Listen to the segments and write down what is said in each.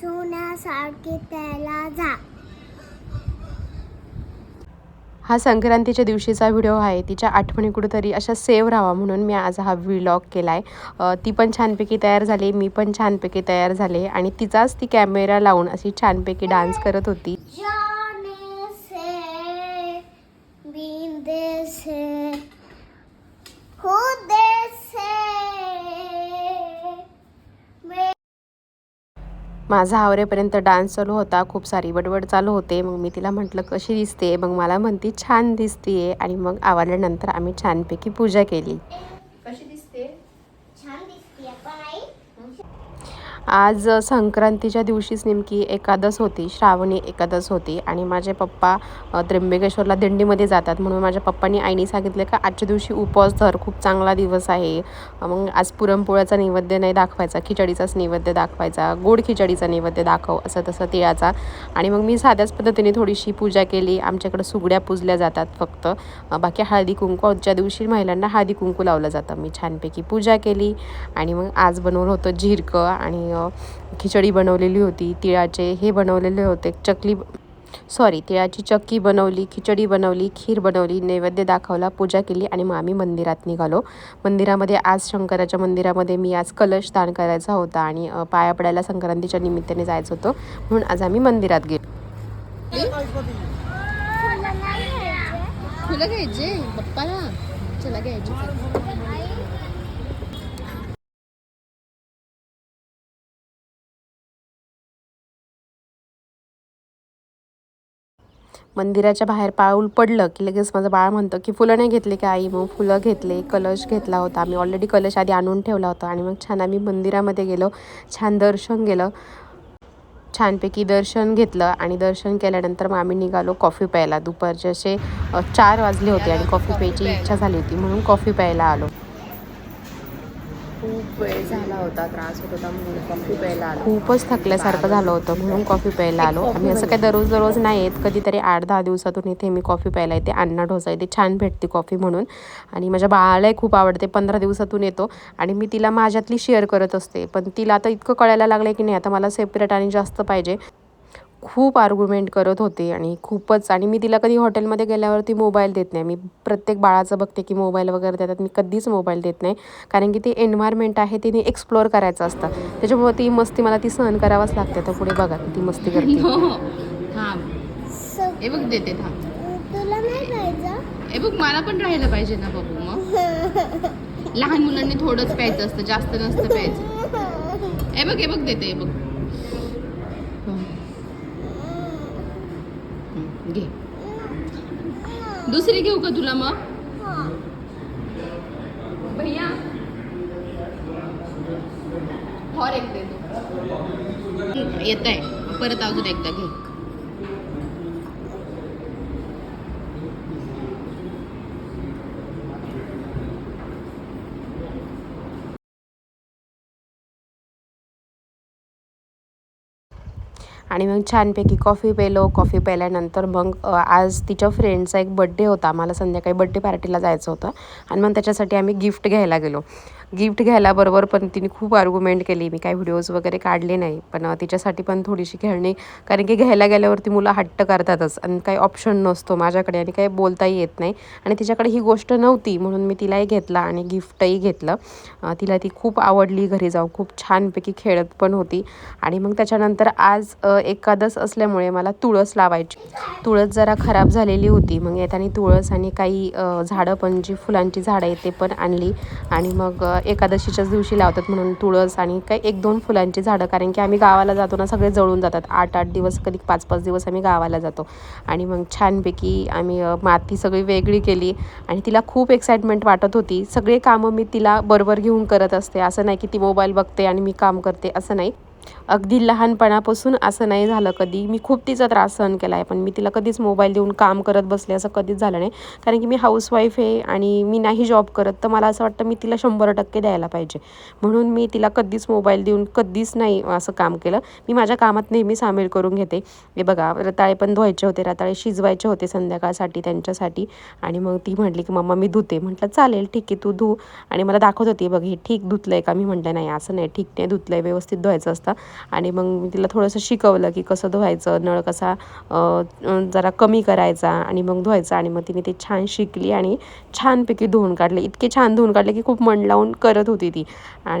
सोन्यासारखे त्याला जा. हा संक्रांतीच्या दिवशीचा व्हिडिओ आहे. तिच्या आठवणी कुठेतरी अशा सेव्ह राहावा म्हणून मी आज हा व्लॉग केला आहे ती पण छानपैकी तयार झाली मी पण छानपैकी तयार झाले आणि तिचाच ती कॅमेरा लावून अशी छानपैकी डान्स करत होती. से बींदे से खुद से मैं माझा आवरेपर्यंत डान्स चालू होता. खूप सारी बडबड चालू होते. मग मी तिला म्हटलं कशी दिसते मग मला म्हणती छान दिसते आणि मग आवरल्यानंतर आम्ही छानपैकी पूजा केली कशी दिसते छान दिसते पण आई आज संक्रांतीच्या दिवशीच नेमकी एकादस होती श्रावणी एकादस होती आणि माझे पप्पा त्र्यंबकेश्वरला दिंडीमध्ये जातात. म्हणून माझ्या पप्पांनी आईने सांगितलं का आजच्या दिवशी उपवास धर खूप चांगला दिवस आहे. मग आज पुरणपोळ्याचा नैवेद्य नाही दाखवायचा खिचडीचाच नैवेद्य दाखवायचा गोड खिचडीचा नैवेद्य दाखव असं तसं तिळाचा. आणि मग मी साध्याच पद्धतीने थोडीशी पूजा केली. आमच्याकडे सुगड्या पूजल्या जातात फक्त. बाकी हळदी कुंकू दिवशी महिलांना हळदी कुंकू लावलं जातं. मी छानपैकी पूजा केली आणि मग आज बनवलं होतं झिरकं आणि खिचडी बनवलेली होती तिळाचे हे बनवलेले होते चकली सॉरी तिळाची चक्की बनवली खिचडी बनवली खीर बनवली नैवेद्य दाखवला पूजा केली आणि मग आम्ही मंदिरात निघालो. मंदिरामध्ये आज शंकराच्या मंदिरामध्ये मी आज कलश दान करायचा होता आणि पाया पडायला संक्रांतीच्या निमित्ताने जायचं होतं. म्हणून आज आम्ही मंदिरात गेलो. फुलं घ्यायचे? पप्पाला चला घ्यायचे. मंदिराच्या बाहेर पाऊल पडलं की लगेच माझं बाळ म्हणतं की फुलं नाही घेतले की आई? मग फुलं घेतले कलश घेतला होता. आम्ही ऑलरेडी कलश आधी आणून ठेवला होता आणि मग छान आम्ही मंदिरामध्ये गेलो. छान दर्शन गेलं. छानपैकी दर्शन घेतलं आणि दर्शन केल्यानंतर मग आम्ही निघालो कॉफी प्यायला. दुपारचे असे चार वाजले होते आणि कॉफी प्यायची इच्छा झाली होती. म्हणून कॉफी प्यायला आलो. खूप वेळ झाला होता त्रास होत होता म्हणून कॉफी प्यायला आलो. खूपच थकल्यासारखं झालं होतं म्हणून कॉफी प्यायला आलो. आम्ही असं काही दररोज दररोज नाही येत. कधीतरी आठ दहा दिवसातून इथे मी कॉफी प्यायला येते. अण्णा ढोसा इथे छान भेटते कॉफी म्हणून. आणि माझ्या बाळालाही खूप आवडते. पंधरा दिवसातून येतो. आणि मी तिला माझ्यातली शेअर करत असते. पण तिला आता इतकं कळायला लागलं की नाही आता मला सेपरेट आणि जास्त पाहिजे. खूप आर्ग्युमेंट करत होते आणि खूपच आणि मी तिला कधी हॉटेलमध्ये गेल्यावरती मोबाईल देत नाही. मी प्रत्येक बाळाचं बघते की मोबाईल वगैरे देतात. मी कधीच मोबाईल देत नाही. कारण की ते एन्व्हायरमेंट आहे तिने एक्सप्लोअर करायचं असतं. त्याच्यामुळे ती मस्ती मला ती सहन करावंच लागते. तर पुढे बघा ती मस्ती करते. हा स- हे बघ देते हा तुला नाही खायचं हे बघ मला पण राहायला पाहिजे ना बघू मग. लहान मुलांनी थोडंच प्यायचं असतं जास्त नसतं प्यायचं. हे बघ हे बघ देते हे बघ हं. हं, घे. दुसरी घेऊ का तुला मग? भैया. और एक दे दो. येत आहे परत अजून एकदा घे. आणि मग छानपैकी कॉफी पेलो. कॉफी प्यायल्यानंतर मग आज तिच्या फ्रेंडचा एक बड्डे होता. आम्हाला संध्याकाळी बड्डे पार्टीला जायचं होतं. आणि मग त्याच्यासाठी आम्ही गिफ्ट घ्यायला गेलो. गिफ्ट घ्यायला बरोबर पण तिने खूप आर्ग्युमेंट केली. मी काही व्हिडिओज वगैरे काढले नाही पण तिच्यासाठी पण थोडीशी खेळणी कारण की घ्यायला गेल्यावरती मुलं हट्ट करतातच आणि काही ऑप्शन नसतो माझ्याकडे आणि काही बोलताही येत नाही. आणि तिच्याकडे ही गोष्ट नव्हती म्हणून मी तिलाही घेतला आणि गिफ्टही घेतलं. तिला ती खूप आवडली घरी जाऊन खूप छानपैकी खेळत पण होती. आणि मग त्याच्यानंतर आज एकादस असल्यामुळे मला तुळस लावायची. तुळस जरा खराब झालेली होती. मग येताना तुळस आणि काही झाडं पण जी फुलांची झाडं आहेत ते पण आणली. आणि मग एकादशीच्याच दिवशी लावतात म्हणून तुळस आणि काही एक दोन फुलांची झाडं कारण की आम्ही गावाला जातो ना सगळे जळून जातात. आठ आठ दिवस कधी पाच पाच दिवस आम्ही गावाला जातो. आणि मग छानपैकी आम्ही माती सगळी वेगळी केली आणि तिला खूप एक्साइटमेंट वाटत होती. सगळे कामं मी तिला बरोबर घेऊन करत असते. असं नाही की ती मोबाईल बघते आणि मी काम करते असं नाही. अगदी लहानपणापासून असं नाही झालं कधी. मी खूप तिचा त्रास सहन केला आहे पण मी तिला कधीच मोबाईल देऊन काम करत बसले असं कधीच झालं नाही. कारण की मी हाऊसवाईफ आहे आणि मी नाही जॉब करत तर मला असं वाटतं मी तिला शंभर टक्के द्यायला पाहिजे. म्हणून मी तिला कधीच मोबाईल देऊन कधीच नाही असं काम केलं. मी माझ्या कामात नेहमी सामील करून घेते. हे बघा रताळे पण धुवायचे होते रताळे शिजवायचे होते संध्याकाळसाठी त्यांच्यासाठी. आणि मग ती म्हटली की मम्मा मी धुते. म्हटलं चालेल ठीक आहे तू धू. आणि मला दाखवत होती बघ हे ठीक धुतलं आहे का? मी म्हटलं नाही असं नाही ठीक नाही धुतलं आहे व्यवस्थित धुवायचं असतं. आणि मग मी तिला थोडंसं शिकवलं की कसं धुवायचं नळ कसा जरा कमी करायचा आणि मग धुवायचा. आणि मग तिने ते छान शिकली आणि छानपैकी धुवून काढले. इतके छान धुवून काढले की खूप मन लावून करत होती ती. आणि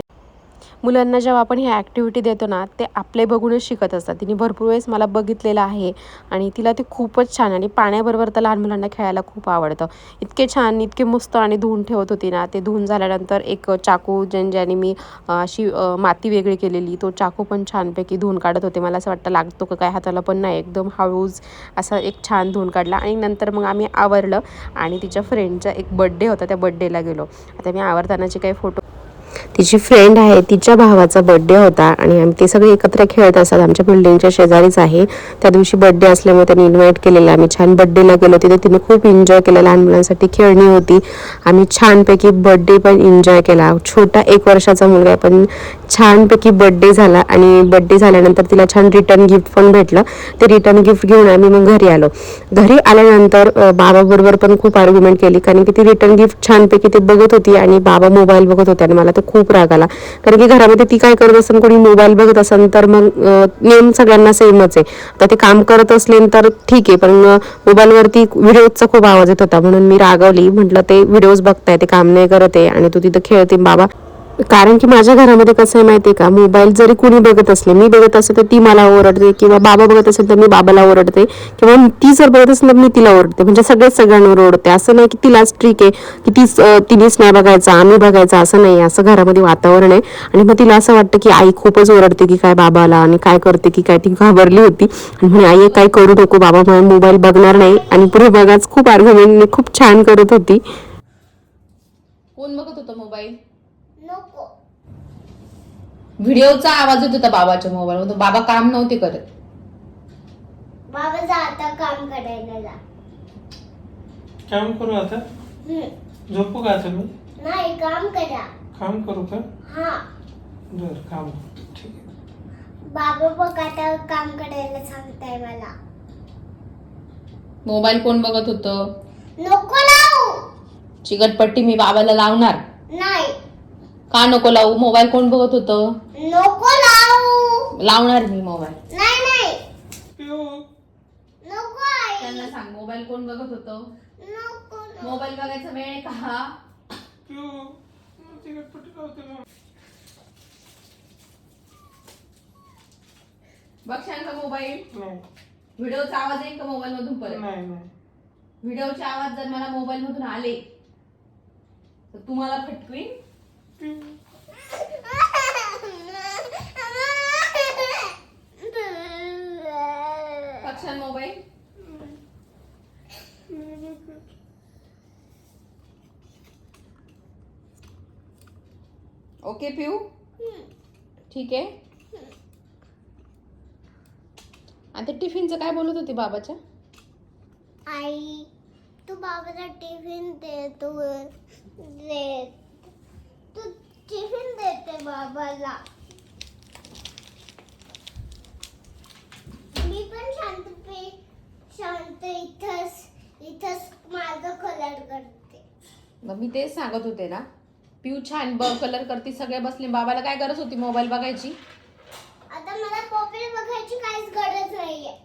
मुलांना जेव्हा आपण ह्या ॲक्टिव्हिटी देतो ना ते आपले बघूनच शिकत असतात. तिने भरपूर वेळेस मला बघितलेलं आहे आणि तिला ते खूपच छान आणि पाण्याबरोबर तर लहान मुलांना खेळायला खूप आवडतं. इतके छान इतके मस्त आणि धुवून ठेवत होती ना ते धुवून झाल्यानंतर एक चाकू ज्यां ज्याने मी अशी माती वेगळी केलेली तो चाकू पण छानपैकी धुवून काढत होते. मला असं वाटतं लागतो का काय हाताला पण नाही एकदम हळूच असा एक छान धुवून काढला. आणि नंतर मग आम्ही आवरलं आणि तिच्या फ्रेंडचा एक बड्डे होता त्या बड्डेला गेलो. आता मी आवरतानाचे काही फोटो तिची फ्रेंड आहे तिच्या भावाचा बड्डे होता आणि आम्ही ते सगळे एकत्र खेळत असतात. आमच्या बिल्डिंगच्या शेजारीच आहे. त्या दिवशी बड्डे असल्यामुळे त्यांनी इन्व्हाइट केलेला आम्ही छान बड्डेला गेलो. तिथे तिने खूप एन्जॉय केलं लहान मुलांसाठी खेळणी होती. आम्ही छानपैकी बड्डे पण एन्जॉय केला. छोटा एक वर्षाचा मुलगा आहे पण छानपैकी बड्डे झाला आणि बड्डे झाल्यानंतर तिला छान रिटर्न गिफ्ट पण भेटलं. ते रिटर्न गिफ्ट घेऊन आम्ही मग घरी आलो. घरी आल्यानंतर बाबाबरोबर पण खूप आर्ग्युमेंट केली. कारण की ती रिटर्न गिफ्ट छानपैकी ते बघत होती आणि बाबा मोबाईल बघत होते आणि मला तर खूप राग आला. कारण की घरामध्ये ती काय करत असेल कोणी मोबाईल बघत असेल तर मग नेम नियम सगळ्यांना सेमच आहे. आता ते काम करत असले तर ठीक आहे पण मोबाईलवरती व्हिडिओजचा खूप आवाज येत होता. म्हणून मी रागवली. म्हटलं ते व्हिडिओज बघताय ते काम नाही करत आहे आणि तू तिथं खेळते बाबा. कारण की माझ्या घरामध्ये कसं आहे माहिती आहे का? मोबाईल जरी कुणी बघत असले मी बघत असेल तर ती मला ओरडते किंवा बाबा बघत असेल तर मी बाबाला ओरडते किंवा ती जर बघत असेल तर मी तिला ओरडते. म्हणजे सगळेच सगळ्यांवर ओरडते. असं नाही की तिलाच ट्रिक आहे की तीच तिनेच नाही बघायचं आम्ही बघायचं असं नाही असं घरामध्ये वातावरण आहे. आणि मग तिला असं वाटतं की आई खूपच ओरडते की काय बाबाला आणि काय करते की काय ती घाबरली होती. आणि म्हणे आई काय करू नको बाबा मला मोबाईल बघणार नाही. आणि पुढे बघाच खूप आर्ग्युमेंट खूप छान करत होती. कोण बघत होता मोबाईल व्हिडिओचा आवाज येत होता बाबाच्या मोबाईल मधून बाबा काम नव्हते करत. बाबा जा आता काम करायला जा. काम करू आता? हम्म. झोपू का आता मी? नाही काम करा. काम करू का? हा. बर काम करतो. ठीक आहे. बाबा बघ आता काम करायला सांगताय मला. मोबाईल कोण बघत होतं? नको लावू. चिकटपट्टी मी बाबाला लावणार. नाही. का नको लावू? मोबाईल कोण बघत होतं? नको लावू. लावणार मी मोबाईल. नाही नाही. नको. आई. त्यांना सांग मोबाईल कोण बघत होतं? नको नको. मोबाईल बघायचा वेळ आहे का? ना बघशाल का मोबाईल. नाही. व्हिडिओचा आवाज येईल का मोबाईल मधून परत? नाही नाही. व्हिडिओचे आवाज जर मला मोबाईल मधून आले तर तुम्हाला फटकवीन? पिऊ मोबाईल? ओके पिऊ? ठीक आहे. आता टिफिनचं काय बोलत होती बाबाच्या? आई तू बाबाला टिफिन देतो. तू दे तू टिफिन देते बाबाला मी पण शांत शांत इथंच इथंच माझं कलर करते. मग मी तेच सांगत होते ना पिऊ छान ब कलर करते सगळे बसले. बाबाला काय गरज होती मोबाईल बघायची? आता मला पॉपी बघायची काहीच गरज नाहीये.